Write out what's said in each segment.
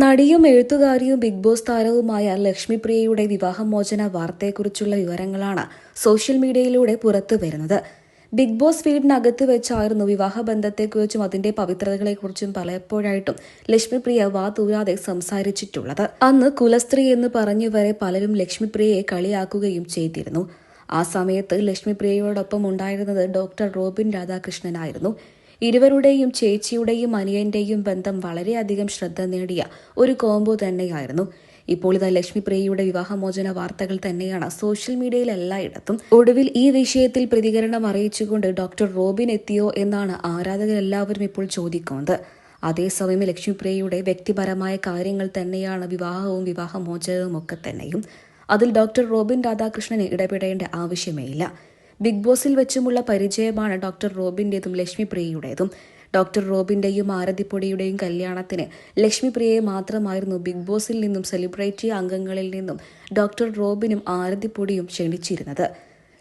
നടിയും എഴുത്തുകാരിയും big boss താരവുമായ ലക്ഷ്മിപ്രിയയുടെ വിവാഹമോചന വാർത്തയെക്കുറിച്ചുള്ള വിവരങ്ങളാണ് സോഷ്യൽ മീഡിയയിലൂടെ പുറത്തു വരുന്നത്. ബിഗ് ബോസ് വീടിനകത്ത് വെച്ചായിരുന്നു വിവാഹബന്ധത്തെക്കുറിച്ചും അതിന്റെ പവിത്രതകളെക്കുറിച്ചും പലപ്പോഴായിട്ടും ലക്ഷ്മിപ്രിയ വാതൂരാതെ സംസാരിച്ചിട്ടുള്ളത്. അന്ന് കുലസ്ത്രീ എന്ന് പറഞ്ഞു വരെ പലരും ലക്ഷ്മിപ്രിയയെ കളിയാക്കുകയും ചെയ്തിരുന്നു. ആ സമയത്ത് ലക്ഷ്മിപ്രിയയോടൊപ്പം ഉണ്ടായിരുന്നത് ഡോക്ടർ റോബിൻ രാധാകൃഷ്ണനായിരുന്നു. ഇരുവരുടെയും ചേച്ചിയുടെയും അനിയന്റെയും ബന്ധം വളരെയധികം ശ്രദ്ധ നേടിയ ഒരു കോംബോ തന്നെയായിരുന്നു. ഇപ്പോൾ ഇതാ ലക്ഷ്മിപ്രിയയുടെ വിവാഹമോചന വാർത്തകൾ തന്നെയാണ് സോഷ്യൽ മീഡിയയിൽ എല്ലായിടത്തും. ഒടുവിൽ ഈ വിഷയത്തിൽ പ്രതികരണം അറിയിച്ചുകൊണ്ട് ഡോക്ടർ റോബിൻ എത്തിയോ എന്നാണ് ആരാധകരെല്ലാവരും ഇപ്പോൾ ചോദിക്കുന്നത്. അതേസമയം ലക്ഷ്മിപ്രിയയുടെ വ്യക്തിപരമായ കാര്യങ്ങൾ തന്നെയാണ് വിവാഹവും വിവാഹമോചനവും ഒക്കെ തന്നെയും. അതിൽ ഡോക്ടർ റോബിൻ രാധാകൃഷ്ണന് ഇടപെടേണ്ട ആവശ്യമേയില്ല ബിഗ് ബോസിൽ വെച്ചുമുള്ള പരിചയമാണ് ഡോക്ടർ റോബിന്റെതും ലക്ഷ്മി പ്രിയയുടേതും ഡോക്ടർ റോബിന്റെയും ആരതിപ്പൊടിയുടെയും കല്യാണത്തിന് ലക്ഷ്മിപ്രിയയെ മാത്രമായിരുന്നു ബിഗ് ബോസിൽ നിന്നും സെലിബ്രിറ്റി അംഗങ്ങളിൽ നിന്നും ഡോക്ടർ റോബിനും ആരതിപ്പൊടിയും ക്ഷണിച്ചിരുന്നത്.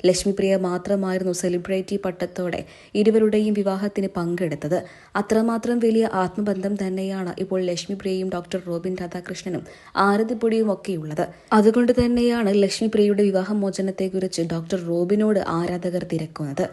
ലക്ഷ്മിപ്രിയ മാത്രമായിരുന്നു സെലിബ്രിറ്റി പട്ടത്തോടെ ഇരുവരുടെയും വിവാഹത്തിന് പങ്കെടുത്തത്. അത്രമാത്രം വലിയ ആത്മബന്ധം തന്നെയാണ് ഇപ്പോൾ ലക്ഷ്മിപ്രിയയും ഡോക്ടർ റോബിൻ രാധാകൃഷ്ണനും ആരതിപ്പൊടിയും ഒക്കെയുള്ളത്. അതുകൊണ്ട് തന്നെയാണ് ലക്ഷ്മിപ്രിയയുടെ വിവാഹമോചനത്തെക്കുറിച്ച് ഡോക്ടർ റോബിനോട് ആരാധകർ തിരക്കുന്നത്.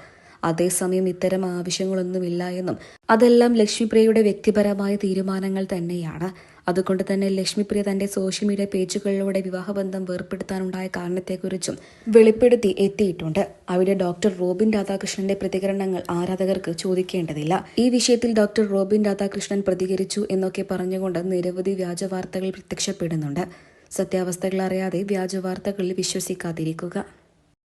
അതേസമയം ഇത്തരം ആവശ്യങ്ങളൊന്നുമില്ല എന്നും അതെല്ലാം ലക്ഷ്മിപ്രിയയുടെ വ്യക്തിപരമായ തീരുമാനങ്ങൾ തന്നെയാണ്. അതുകൊണ്ട് തന്നെ ലക്ഷ്മിപ്രിയ തന്റെ സോഷ്യൽ മീഡിയ പേജുകളിലൂടെ വിവാഹബന്ധം വേർപ്പെടുത്താനുണ്ടായ കാരണത്തെക്കുറിച്ചും വെളിപ്പെടുത്തി എത്തിയിട്ടുണ്ട്. അവിടെ ഡോക്ടർ റോബിൻ രാധാകൃഷ്ണന്റെ പ്രതികരണങ്ങൾ ആരാധകർക്ക് ചോദിക്കേണ്ടതില്ല. ഈ വിഷയത്തിൽ ഡോക്ടർ റോബിൻ രാധാകൃഷ്ണൻ പ്രതികരിച്ചു എന്നൊക്കെ പറഞ്ഞുകൊണ്ട് നിരവധി വ്യാജ വാർത്തകൾ പ്രത്യക്ഷപ്പെടുന്നുണ്ട്. സത്യാവസ്ഥകൾ അറിയാതെ വ്യാജ വാർത്തകളിൽ വിശ്വസിക്കാതിരിക്കുക.